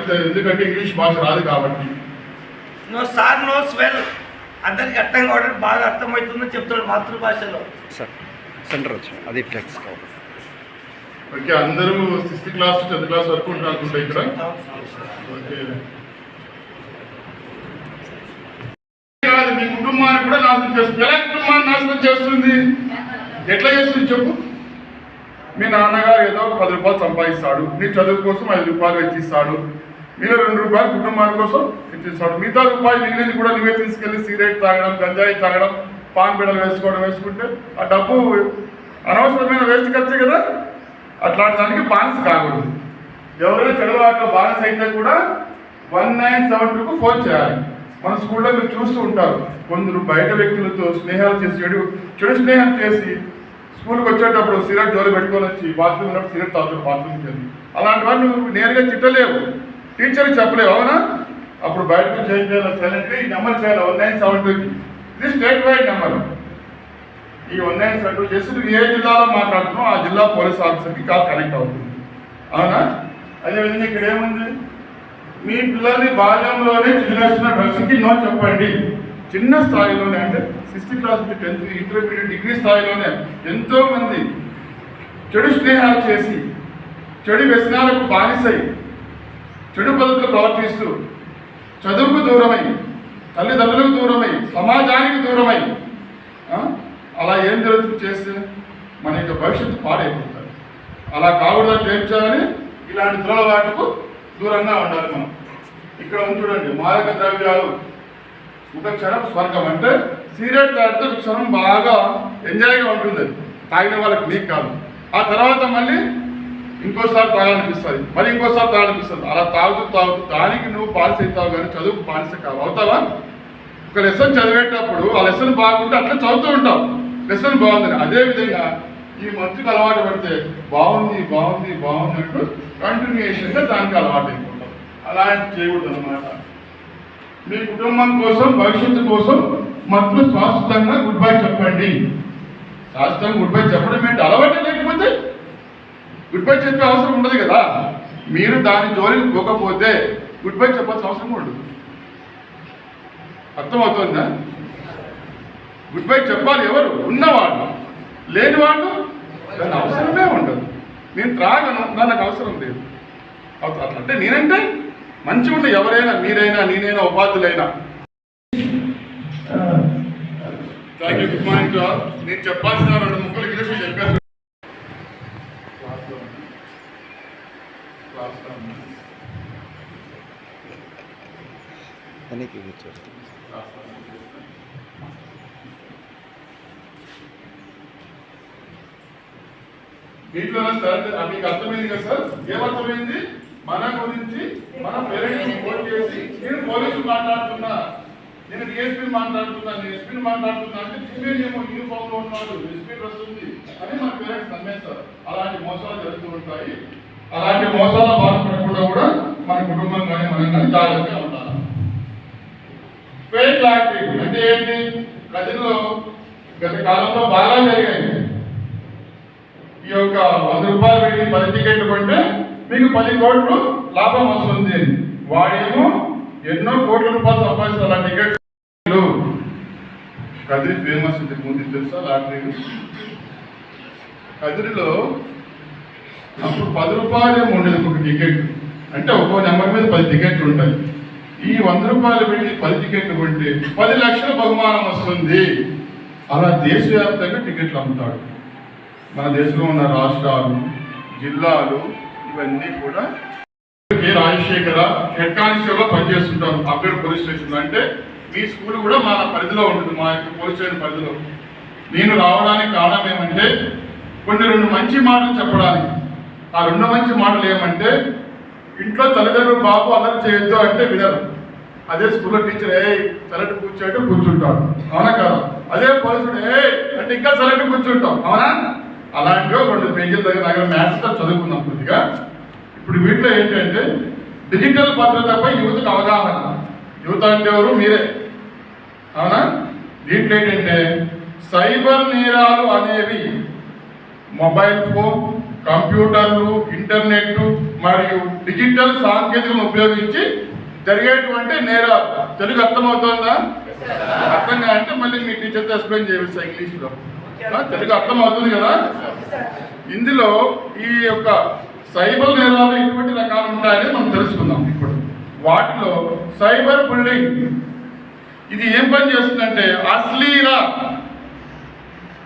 అమ్మాయి ఎందుకంటే ఇంగ్లీష్ భాష రాదు కాబట్టి. నో సార్ నో స్వెల్ అందరికి అర్థం కావడం బాగా అర్థమవుతుందని చెప్తాడు మాతృభాషలో. సార్ సెంటర్ వచ్చి అది ఫ్లెక్స్ కావాలి. ఓకే అందరూ సిక్స్త్ క్లాస్ టెన్త్ క్లాస్ వరకు ఉంటారు ఇక్కడ. ఓకే. మీ కుటుంబాన్ని కూడా నాశనం చేస్తుంది. ఎలా కుటుంబాన్ని నాశనం చేస్తుంది? ఎట్లా చేస్తుంది చెప్పు. మీ నాన్నగారు ఏదో పది రూపాయలు సంపాదిస్తాడు. నీ చదువు కోసం ఐదు రూపాయలు వెచ్చిస్తాడు. మీరు రెండు రూపాయలు కుటుంబాని కోసం ఇచ్చేస్తాడు మిగతా రూపాయలు మిగిలింది కూడా నువ్వే తీసుకెళ్ళి సిగరెట్ తాగడం గంజాయి తాగడం పాన్ బిడలు వేసుకోవడం వేసుకుంటే ఆ డబ్బు అనవసరమైన వేస్ట్ ఖర్చే కదా. అట్లాంటి దానికి బానిస కాకూడదు. ఎవరైనా చెడు బానిస అయితే కూడా వన్ నైన్ సెవెన్ టూకు ఫోన్ చేయాలి. మన స్కూల్లో మీరు చూస్తూ ఉంటారు. కొందరు బయట వ్యక్తులతో స్నేహాలు చేసి చెడు చెడు స్నేహం చేసి స్కూల్కి వచ్చేటప్పుడు సిగరెట్ జోలు పెట్టుకొని వచ్చి బాత్రూమ్ ఉన్నప్పుడు సిగరెట్ తాగుతారు బాత్రూమ్కి వెళ్ళి. అలాంటి వాళ్ళు నువ్వు నేరుగా తిట్టలేవు. టీచర్ చెప్పలేవు అవునా? అప్పుడు బయటకు చేంజ్ చేయాలి సెలెక్ట్ ఈ నెంబర్ చేయాలి వన్ నైన్ సెవెన్ టూకి ఇది స్టేట్ వైడ్ నెంబర్ ఈ వన్ నైన్ సెవెన్ టూ చేసి నువ్వు ఏ జిల్లాలో మాట్లాడుతున్నావు ఆ జిల్లా పోలీస్ ఆఫీసర్కి కాల్ కనెక్ట్ అవుతుంది. అవునా? అదేవిధంగా ఇక్కడ ఏముంది? మీ పిల్లల్ని బాల్యంలోనే చిన్న డ్రగ్స్కి నో చెప్పండి. చిన్న స్థాయిలోనే అంటే సిక్స్త్ క్లాస్ నుంచి టెన్త్ ఇంటర్మీడియట్ డిగ్రీ స్థాయిలోనే ఎంతోమంది చెడు స్నేహాలు చేసి చెడు వ్యసనాలకు బానిసై చెడు పద్ధతులు ప్రవర్తిస్తూ చదువుకు దూరమై తల్లిదండ్రులకు దూరమై సమాజానికి దూరమై అలా ఏం జరుగుతుంది చేస్తే మన యొక్క భవిష్యత్తు పాడైపోతుంది. అలా కాకూడదంటే ఏం చేయాలి ఇలాంటి దురలవాటుకు దూరంగా ఉండాలి మనం. ఇక్కడ ఉంది చూడండి మాదక ద్రవ్యాలు. ఒక క్షణం స్వర్గం అంటే సిగరెట్ తాగితే ఒక క్షణం బాగా ఎంజాయ్గా ఉంటుంది అది తాగిన వాళ్ళకి నీకు కాదు. ఆ తర్వాత మళ్ళీ ఇంకోసారి తాగాలనిపిస్తుంది. మరి ఇంకోసారి తాగాలనిపిస్తుంది. అలా తాగుతూ తాగుతూ దానికి నువ్వు బానిస అవుతావు కానీ చదువుకు బానిస కావు. అవుతావా? ఒక లెసన్ చదివేటప్పుడు ఆ లెసన్ బాగుంటే అట్లా చదువుతూ ఉంటావు. లెసన్ బాగుందని. అదే విధంగా ఈ మత్తుకు అలవాటు పడితే బాగుంది బాగుంది బాగుంది అంటూ కంటిన్యూషన్గా దానికి అలవాటు అయిపోతాం అలాంటి చేయకూడదు అనమాట మీ కుటుంబం కోసం భవిష్యత్తు కోసం మత్తు శాశ్వతంగా గుడ్ బై చెప్పండి. శాశ్వతంగా గుడ్ బై చెప్పడం ఏంటి? అలవాటు లేకపోతే గుడ్ బై చెప్పే అవసరం ఉండదు కదా. మీరు దాని జోలికి పోకపోతే గుడ్ బై చెప్పాల్సిన అవసరం ఉండదు. అర్థమవుతుందా? గుడ్ బై చెప్పాలి ఎవరు? ఉన్నవాళ్ళు. లేని వాళ్ళు దాని అవసరమే ఉండదు. నేను త్రాగను దానికి అవసరం లేదు. అట్లా అంటే నేనంటే మంచిగా ఉండే ఎవరైనా మీరైనా నేనైనా ఉపాధులైనా థ్యాంక్ యూ గుడ్ మార్నింగ్ నేను చెప్పాల్సిన రెండు ముక్కలు ఇంగ్లీష్ చెప్పాను. వెనక్కి కూర్చోండి దీంట్లో సార్ మీకు అర్థమైంది కదా సార్? ఏమర్థమైంది? మన గురించి మన పేరెంట్స్ ఫోన్ చేసి నేను పోలీసులు మాట్లాడుతున్నా నేను డిఎస్పీని మాట్లాడుతున్నా నేను ఎస్పీని మాట్లాడుతున్నా అంటే డిఎస్పీ ఏమో యూనిఫామ్లో ఉన్నాడు ఎస్పీ డ్రెస్ ఉంది అని మన పేరెంట్స్ నమ్మేస్తారు అలాంటి మోసాలు జరుగుతూ ఉంటాయి. అలాంటి మోసాల బాధపడకుండా కూడా మన కుటుంబం కానీ మనం కానీ జాగ్రత్తగా ఉంటాం ఫేక్ లాటరీ అంటే ఏంటి? ప్రజల్లో గత కాలంలో బాగా జరిగాయి. ఈ యొక్క వంద రూపాయలు పెట్టి పది టికెట్లు కొంటే మీకు పది కోట్లు లాభం వస్తుంది. వాడేమో ఎన్నో కోట్ల రూపాయలు సంపాదిస్తారు ఆ టికెట్లు కదిరి ఫేమస్ ఇంతకు ముందు తెలుసా లాటరీలు కదిరిలో అప్పుడు పది రూపాయలు ఉండేది ఒక టికెట్. అంటే ఒక్కో నెంబర్ మీద పది టికెట్లు ఉంటాయి. ఈ వంద రూపాయలు పెట్టి పది టికెట్లు కొంటే పది లక్షల బహుమానం వస్తుంది. అలా దేశవ్యాప్తంగా టికెట్లు అమ్ముతాడు. మన దేశంలో ఉన్న రాష్ట్రాలు జిల్లాలు ఇవన్నీ కూడా కె రాజశేఖర హెడ్ కానిస్టేబుల్ పనిచేస్తుంటాం పోలీస్ స్టేషన్ అంటే మీ స్కూల్ కూడా మన పరిధిలో ఉంటుంది. మా యొక్క పోలీస్ స్టేషన్ పరిధిలో. నేను రావడానికి కారణం ఏమంటే కొన్ని రెండు మంచి మాటలు చెప్పడానికి. ఆ రెండు మంచి మాటలు ఏమంటే ఇంట్లో తల్లిదండ్రులు బాబు అల్లరి చేయొద్దు అంటే వినరు. అదే స్కూల్లో టీచర్ ఏ సెలెక్ట్ కూర్చోంటే. కూర్చుంటాడు అవునా కాదు? అదే పోలీసుడు ఏ అంటే ఇంకా సెలెక్ట్ కూర్చుంటాం. అవునా? అలాంటివి రెండు పేజీల దగ్గర దగ్గర మ్యాథ్స్ చదువుకుందాం కొద్దిగా. ఇప్పుడు వీటిలో ఏంటంటే డిజిటల్ భద్రతపై యువతకు అవగాహన. యువత అంటే ఎవరు? మీరే. అవునా? దీంట్లో ఏంటంటే సైబర్ నేరాలు అనేవి మొబైల్ ఫోన్ కంప్యూటర్లు ఇంటర్నెట్ మరియు డిజిటల్ సాంకేతికలను ఉపయోగించి జరిగేటువంటి నేరాలు. తెలుగు అర్థమవుతుందా? అర్థం అంటే మళ్ళీ మీ టీచర్తో ఎక్స్ప్లెయిన్ చేయవచ్చు ఇంగ్లీష్లో తెలుగు అర్థమవుతుంది కదా? ఇందులో ఈ యొక్క సైబర్ నేరాలు ఎటువంటి రకాలు ఉంటాయని మనం తెలుసుకుందాం ఇప్పుడు. వాటిలో సైబర్ బుల్లింగ్. ఇది ఏం పని చేస్తుందంటే అశ్లీల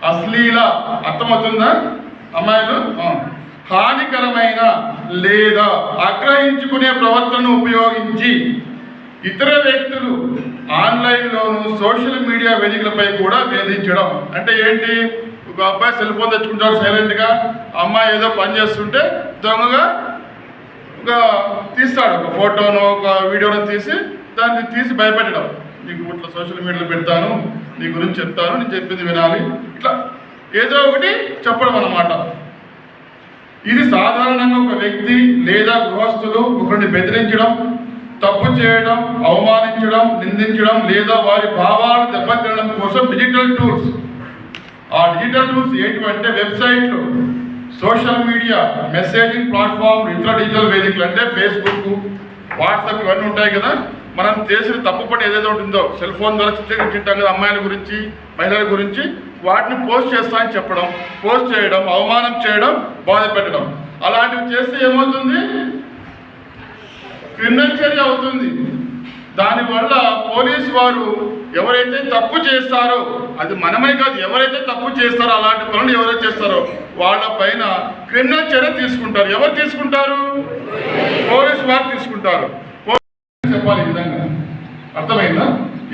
అశ్లీల అర్థమవుతుందా? అమ్మాయిలు? హానికరమైన లేదా ఆగ్రహించుకునే ప్రవర్తనను ఉపయోగించి ఇతర వ్యక్తులు ఆన్లైన్లోను సోషల్ మీడియా వేదికలపై కూడా వేధించడం అంటే ఏంటి? ఒక అబ్బాయి సెల్ ఫోన్ తెచ్చుకుంటాడు సైలెంట్గా అమ్మాయి ఏదో పని చేస్తుంటే దొంగగా ఒక తీస్తాడు. ఒక ఫోటోను ఒక వీడియోను తీసి దాన్ని తీసి భయపెట్టడం. నీకు ఇట్లా సోషల్ మీడియాలో పెడతాను నీ గురించి చెప్తాను నేను చెప్పింది వినాలి. ఇట్లా ఏదో ఒకటి చెప్పడం అన్నమాట. ఇది సాధారణంగా ఒక వ్యక్తి లేదా గృహస్థులు ఒకరిని బెదిరించడం తప్పు చేయడం అవమానించడం నిందించడం లేదా వారి భావాలను దెబ్బతినడం కోసం డిజిటల్ టూల్స్ ఆ డిజిటల్ టూల్స్ ఏంటివంటే వెబ్సైట్లు సోషల్ మీడియా మెసేజింగ్ ప్లాట్ఫామ్ ఇతర డిజిటల్ వేదికలు అంటే ఫేస్బుక్ వాట్సాప్ ఇవన్నీ ఉంటాయి కదా. మనం చేసిన తప్పు పని ఏదైతే ఉంటుందో సెల్ ఫోన్ ద్వారా చిత్రీకరించుంటాం కదా అమ్మాయిల గురించి మహిళల గురించి వాటిని పోస్ట్ చేస్తా అని చెప్పడం పోస్ట్ చేయడం అవమానం చేయడం బాధ పెట్టడం. అలాంటివి చేస్తే ఏమవుతుంది? క్రిమినల్ చర్య అవుతుంది. దానివల్ల పోలీసు వారు ఎవరైతే తప్పు చేస్తారో అది మనమే కాదు ఎవరైతే తప్పు చేస్తారో అలాంటి పనులు ఎవరైతే చేస్తారో వాళ్ళ పైన క్రిమినల్ చర్య తీసుకుంటారు. ఎవరు తీసుకుంటారు? పోలీసు వారు తీసుకుంటారు. చెప్పాలి ఈ విధంగా. అర్థమైందా?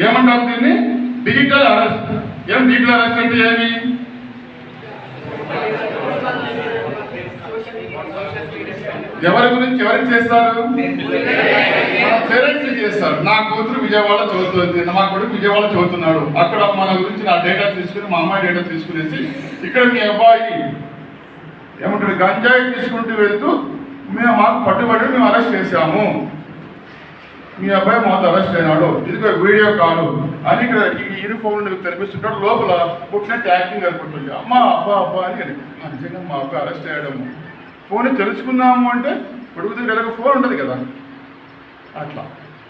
ఏమంటారు దీన్ని? డిజిటల్ అరెస్ట్ ఏం డిక్లరేషన్ అంటే ఏమి? ఎవరి గురించి ఎవరికి చేస్తారు? పేరెంట్స్ చేస్తారు. నా కూతురు విజయవాడ చదువుతుంది మా కొడుకు విజయవాడ చదువుతున్నాడు. అక్కడ మన గురించి నా డేటా తీసుకుని మా అమ్మాయి డేటా తీసుకునేసి ఇక్కడ మీ అబ్బాయి ఏమంటాడు గంజాయి తీసుకుంటూ వెళ్తూ మేము మాకు పట్టుబడి మేము అరెస్ట్ చేశాము. మీ అబ్బాయి మాతో అరెస్ట్ అయినాడు. ఇదిగో వీడియో కాదు అని ఇక్కడ ఈ యూనిఫామ్ తెరిపిస్తుంటాడు. లోపల పుట్టినట్టు యాక్టింగ్ అనుకుంటుంది. అమ్మ అబ్బా అబ్బా అని నిజంగా మా అబ్బాయి అరెస్ట్ అయ్యాడము ఫోన్ తెలుసుకుందాము అంటే కొడుకు కదా ఫోన్ ఉంటుంది కదా. అట్లా.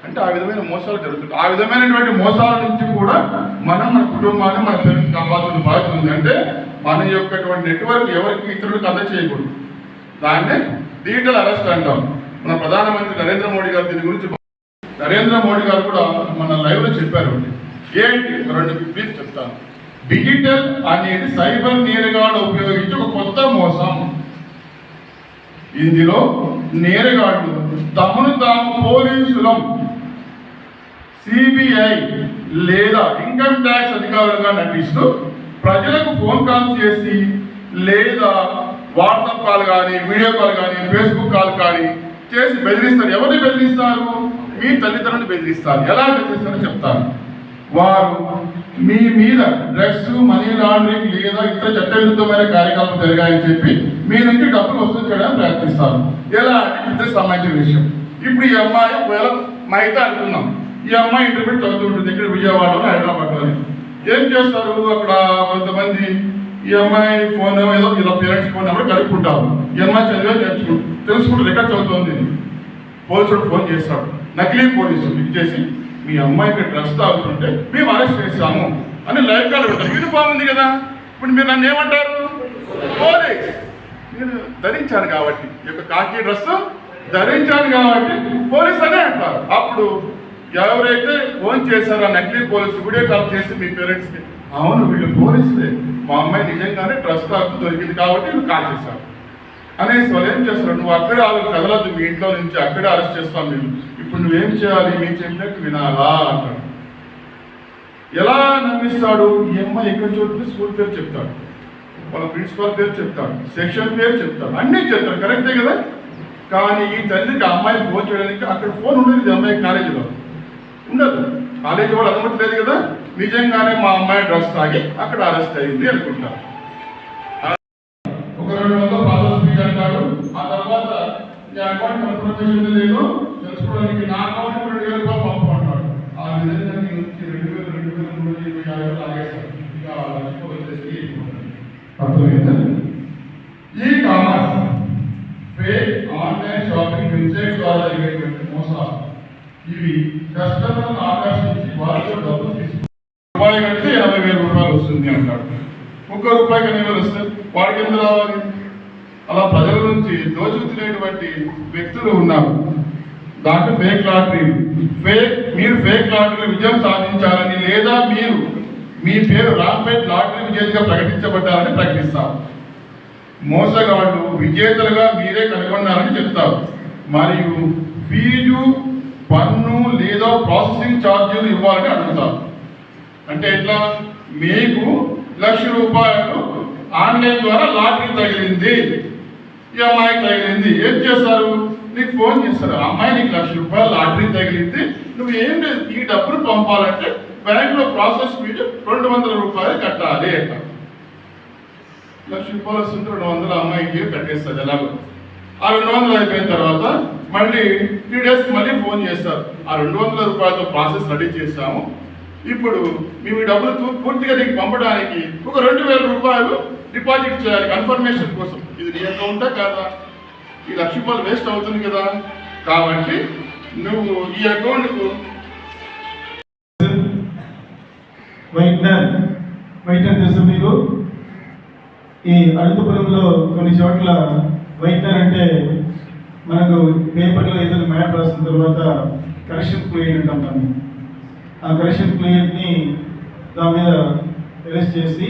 అంటే ఆ విధమైన మోసాలు జరుగుతుంది ఆ విధమైనటువంటి మోసాల నుంచి కూడా మనం మన కుటుంబాన్ని మన ఫ్రెండ్స్ కావాల్సిన బాధ్యత ఉంది. అంటే మన యొక్క నెట్వర్క్ ఎవరికి ఇతరులకు అందచేయకూడదు. దాన్నే డిజిటల్ అరెస్ట్ అంటాం. మన ప్రధానమంత్రి నరేంద్ర మోడీ గారు దీని గురించి నరేంద్ర మోడీ గారు కూడా మన లైవ్లో చెప్పారు ఏంటి? రెండు ప్లీజ్ చెప్తాను. డిజిటల్ అనేది సైబర్ నేరగాడు ఉపయోగించి ఒక కొత్త మోసం. ఇందులో నేరగాళ్ళు తమను తాము పోలీసులం. సిబిఐ లేదా ఇన్కమ్ ట్యాక్స్ అధికారులుగా నటిస్తూ ప్రజలకు ఫోన్ కాల్ చేసి లేదా వాట్సాప్ కాల్ కానీ వీడియో కాల్ కానీ ఫేస్బుక్ కాల్ కానీ చేసి బెదిరిస్తారు. ఎవరిని బెదిరిస్తారు? మీ తల్లిదండ్రులు బెదిరిస్తారు ఎలా బెదిరిస్తారో చెప్తాను. వారు మీ మీద డ్రగ్స్ మనీ లాండరింగ్ లేదా ఇతర చట్టవిరుద్ధమైన కార్యకలాపాలు జరిగాయని చెప్పి మీ నుంచి డబ్బులు వసూలు చేయడానికి ప్రయత్నిస్తారు ఎలా అంటే ఇద్దరు సంబంధించిన విషయం. ఇప్పుడు ఈ అమ్మాయి ఒకవేళ మైతే అనుకున్నాం ఈ అమ్మాయి ఇంటర్మీడియట్ చదువుతుంటుంది ఇక్కడ విజయవాడలో హైదరాబాద్లో ఏం చేస్తారు అక్కడ కొంతమంది? ఈ అమ్మాయి ఫోన్ ఏదో ఇలా పేరెంట్స్ ఫోన్ నెంబర్ కలుపుకుంటారు ఈ అమ్మాయి చదివే నేర్చుకుంటు తెలుసుకుంటారు రికార్డ్ చదువుతుంది. పోలీసులకు ఫోన్ చేస్తాడు నకిలీ పోలీసులు ఇచ్చేసి మీ అమ్మాయికి డ్రెస్ తాగుతుంటే మేము అరెస్ట్ చేస్తాము అని లైవ్ కాల్ పెట్టారు యూనిఫామ్ ఉంది కదా ఇప్పుడు మీరు నన్ను ఏమంటారు? పోలీస్. నేను ధరించాను కాబట్టి ఈ యొక్క కాకి డ్రెస్ ధరించాను కాబట్టి పోలీస్ అనే అంటారు. అప్పుడు ఎవరైతే ఫోన్ చేశారో ఆ నకిలీ పోలీసు వీడియో కాల్ చేసి మీ పేరెంట్స్కి అవును వీళ్ళు పోలీసులే. మా అమ్మాయి నిజంగానే డ్రెస్ తాకు దొరికింది కాబట్టి వీళ్ళు కాల్ చేశారు. అనేసి వాళ్ళు ఏం చేస్తారు? నువ్వు అక్కడ వాళ్ళు కదలద్దు మీ ఇంట్లో నుంచి అక్కడే అరెస్ట్ చేస్తాం నేను ఇప్పుడు నువ్వేం చేయాలి? నేను చెప్పినట్టు వినాలా? అంటాడు. ఎలా నమ్మిస్తాడు? ఈ అమ్మాయి ఎక్కడ చూడండి స్కూల్ పేరు చెప్తాడు. వాళ్ళ ప్రిన్సిపాల్ పేరు చెప్తాడు. సెక్షన్ పేరు చెప్తాడు. అన్నీ చెప్తాడు. కరెక్టే కదా? కానీ ఈ తల్లికి అమ్మాయి ఫోన్ చేయడానికి అక్కడ ఫోన్ ఉండదు ఈ అమ్మాయి కాలేజీలో. ఉండదు. కాలేజీ వాళ్ళు అనుమతి లేదు కదా? నిజంగానే మా అమ్మాయి డ్రగ్స్ తాగి అక్కడ అరెస్ట్ అయింది అనుకుంటారు ఒక రెండు అకౌంట్ కన్ఫర్మేషన్ లేదో. తెలుసుకోవడానికి నా అకౌంట్ రెండు వేల రూపాయలు పంపమంటాడు ఆ విధంగా నేను వచ్చి రెండు వేల రెండు వేల మూడు వేల ఇరవై ఆరు వేలు ఆగేస్తాను ఇక ఆ లక్షకు వచ్చేసి అర్థమైందా? E commerce fake online shopping website ద్వారా జరిగేటువంటి మోసాలు. ఇవి కస్టమర్లను ఆకర్షించి వారితో డబ్బులు తీసుకుంటారు రూపాయలు కడితే యాభై వేల రూపాయలు వస్తుంది అంటాడు. ఒక్క రూపాయి ఎన్ని వేలు వస్తే వాడికి ఎందుకు రావాలి? అలా ప్రజల నుంచి దోచుకునేటువంటి వ్యక్తులు ఉన్నారు. దాంట్లో ఫేక్ లాటరీలు ఫేక్ మీరు ఫేక్ లాటరీలో విజయం సాధించాలని లేదా మీరు మీ పేరు రాంపేట్ లాటరీ విజేతగా ప్రకటించబడ్డారని ప్రకటిస్తారు మోసగాళ్ళు విజేతలుగా మీరే కనుగొన్నారని చెప్తారు మరియు ఫీజు పన్ను లేదా ప్రాసెసింగ్ ఛార్జీలు ఇవ్వాలని అడుగుతారు అంటే ఎట్లా? మీకు లక్ష రూపాయలు ఆన్లైన్ ద్వారా లాటరీ తగిలింది. ఈ అమ్మాయికి తగిలింది. ఏం చేస్తారు నీకు ఫోన్ చేస్తారు ఆ అమ్మాయి నీకు లక్ష రూపాయలు లాటరీ తగిలింది. నువ్వు ఏం లేదు ఈ డబ్బులు పంపాలంటే బ్యాంకులో ప్రాసెస్ ఫీజు రెండు వందల రూపాయలు కట్టాలి అంట. లక్ష రూపాయలు వస్తుంటే రెండు వందల అమ్మాయికి కట్టేస్తుంది ఎలాగో. ఆ రెండు వందలు అయిపోయిన తర్వాత మళ్ళీ త్రీ డేస్ మళ్ళీ ఫోన్ చేస్తారు ఆ రెండు వందల రూపాయలతో ప్రాసెస్ రెడీ చేస్తాము ఇప్పుడు మేము ఈ డబ్బులు పూర్తిగా నీకు పంపడానికి ఒక రెండు వేల రూపాయలు డిపాజిట్ చేయాలి కన్ఫర్మేషన్ కోసం. ఇది నీ అకౌంటా కాదా. ఈ లక్ష రూపాయలు వేస్ట్ అవుతుంది కదా. కాబట్టి నువ్వు ఈ అకౌంట్కు వైట్నర్ వైట్నర్ తెలుసు మీకు? ఈ అనంతపురంలో కొన్ని చోట్ల వైట్నర్ అంటే మనకు పేపర్లో ఏదైనా మ్యాట్ రాసిన తర్వాత కరెక్షన్ ఫ్లూయిడ్ అంటాము ఆ కరెక్షన్ ఫ్లూయిడ్ని దాని మీద ఎరేస్ చేసి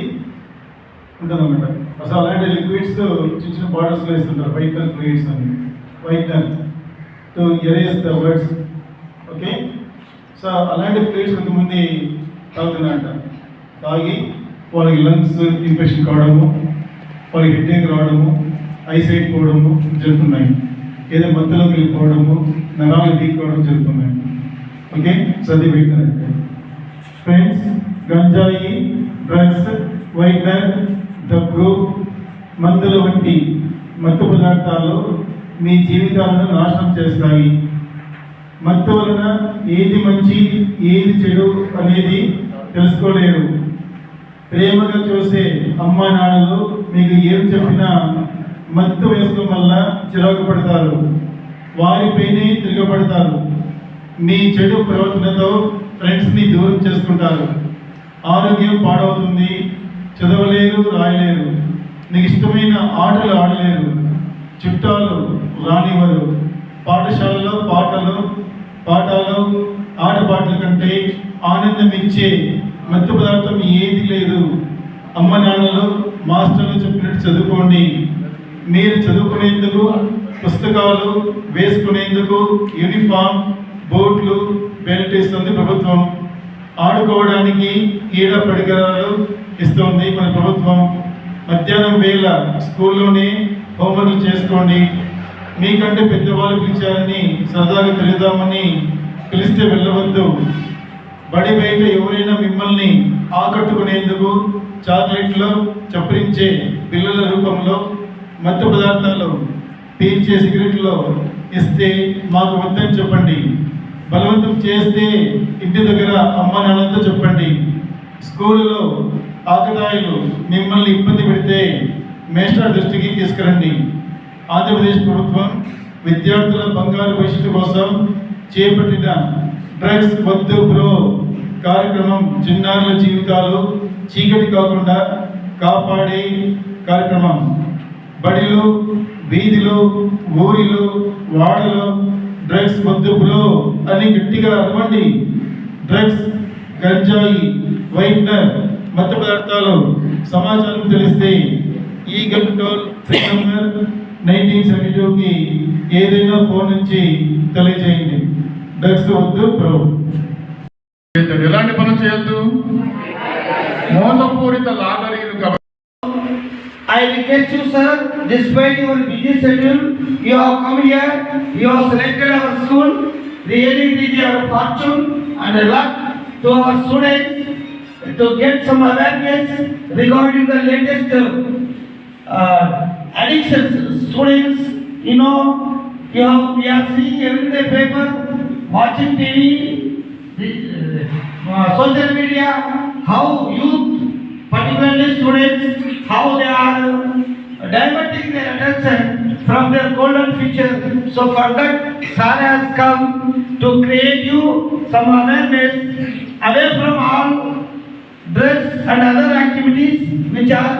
ఉంటుందన్నమాట. అసలు అలాంటి లిక్విడ్స్ చిన్న చిన్న బాటిల్స్లో వేస్తుంటారు. వైట్నర్ ఫ్లూయిడ్స్ అని. Whitener to erase the words okay so అలాంటి ఫ్లూయిడ్స్ కొంతమంది తాగుతున్నారంట. తాగి వాళ్ళకి లంగ్స్ ఇన్ఫెక్షన్ కావడము వాళ్ళకి హెడ్ఏక్ రావడము ఐసైట్ పోవడము జరుగుతున్నాయి. ఏదో మధ్యలోకి వెళ్ళిపోవడము నరాలు తీసుకోవడం జరుగుతున్నాయి. ఓకే సది వైట్నర్ ఫ్రెండ్స్ గంజాయి డ్రగ్స్ వైట్నర్ దగ్గు మందుల వంటి మత్తు పదార్థాలు మీ జీవితాలను నాశనం చేస్తాయి. మత్తు వలన ఏది మంచి ఏది చెడు అనేది తెలుసుకోలేరు. ప్రేమగా చూసే అమ్మా నాన్నలు మీకు ఏం చెప్పినా మత్తు వేసుకోవడం వల్ల చిరాకు పడతారు వారిపైనే తిరగబడతారు. మీ చెడు ప్రవర్తనతో ఫ్రెండ్స్ని దూరం చేసుకుంటారు. ఆరోగ్యం పాడవుతుంది. చదవలేరు రాయలేరు. నీకు ఇష్టమైన ఆటలు ఆడలేరు. చుట్టాలు రానివ్వరు. పాఠశాలలో పాటలు పాఠాలు ఆటపాటల కంటే ఆనందమిచ్చే మత్తు పదార్థం ఏది లేదు. అమ్మ నాన్నలు మాస్టర్లు చెప్పినట్టు చదువుకోండి. మీరు చదువుకునేందుకు పుస్తకాలు వేసుకునేందుకు యూనిఫామ్ బూట్లు బెల్ట్ ఇస్తుంది ప్రభుత్వం. ఆడుకోవడానికి క్రీడా పరికరాలు ఇస్తుంది మన ప్రభుత్వం. మధ్యాహ్నం వేళ స్కూల్లోనే హోంవర్క్లు చేసుకోండి. మీకంటే పెద్దవాళ్ళు పిలిచారని సరదాగా తిరుగుదామని పిలిస్తే వెళ్ళవద్దు. బడి బయట ఎవరైనా మిమ్మల్ని ఆకట్టుకునేందుకు చాక్లెట్లో చప్పరించే పిల్లల రూపంలో మత్తు పదార్థాలు పీల్చే సిగరెట్లో ఇస్తే మాకు వద్దని చెప్పండి. బలవంతం చేస్తే ఇంటి దగ్గర అమ్మ నాన్నతో చెప్పండి. స్కూల్లో ఆకతాయిలు మిమ్మల్ని ఇబ్బంది పెడితే మేస్టర్ దృష్టికి తీసుకురండి. ఆంధ్రప్రదేశ్ ప్రభుత్వం విద్యార్థుల బంగారు భవిష్యత్తు కోసం చేపట్టిన డ్రగ్స్ వద్దు బ్రో కార్యక్రమం చిన్నారుల జీవితాలు చీకటి కాకుండా కాపాడే కార్యక్రమం. బడిలో వీధిలో ఊరిలో వాడలో డ్రగ్స్ వద్దు బ్రో అని గట్టిగా అరవండి డ్రగ్స్ గంజాయి వైట్నర్ మత్తు పదార్థాలు సమాచారం తెలిస్తే ఈ కంట్రోల్ సెప్టెంబర్ నైన్టీన్ సెవెంటీ టూకి ఏదైనా ఫోన్ నుంచి తెలియజేయండి డ్రగ్స్ వద్దు చేయొద్దు. ఎలాంటి పనులు చేయొద్దు మోసపూరిత లాటరీలు కాబట్టి I request you, sir, despite your busy schedule, you have come here, you have selected our school. Really it is our fortune and luck to our students to get some awareness regarding the latest uh, addictions. Students, you know, you have, we are seeing everyday paper, watching TV, the, uh, social media, how youth particularly students, how they are diverting their attention from their golden future. So for that, Sir has come to create you some awareness away from all drugs and other activities which are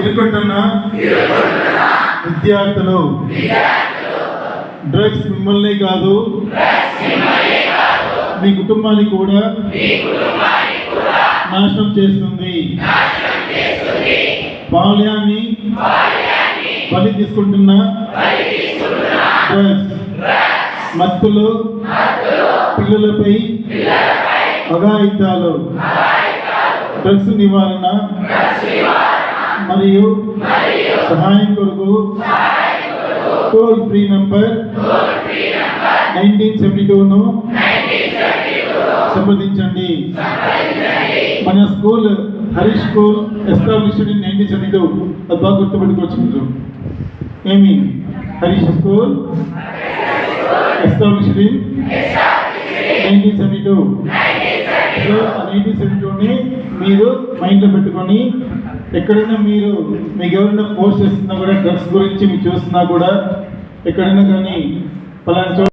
ఇరుకుంటున్న విద్యార్థులు. Drugs మిమ్మల్ని కాదు. మీ కుటుంబాన్ని కూడా నాశనం చేస్తుంది. బాల్యాన్ని బలి తీసుకుంటున్న drugs మత్తులు పిల్లలపై అఘాయిత్యాలు డ్రగ్స్ నివారణ. మరియు సహాయం కొరకు toll free number nineteen seventy టూను సంప్రదించండి. మన school Harish school established in nineteen seventy two. అది బాగా గుర్తుపెట్టుకోవచ్చు మీరు. ఏమి? Harish school established in nineteen seventy two. So nineteen seventy టూని మీరు మైండ్లో పెట్టుకొని ఎక్కడైనా మీరు మీకు ఎవరైనా పోస్ట్ చేస్తున్నా కూడా డ్రగ్స్ గురించి మీరు చూస్తున్నా కూడా ఎక్కడైనా కానీ పలానా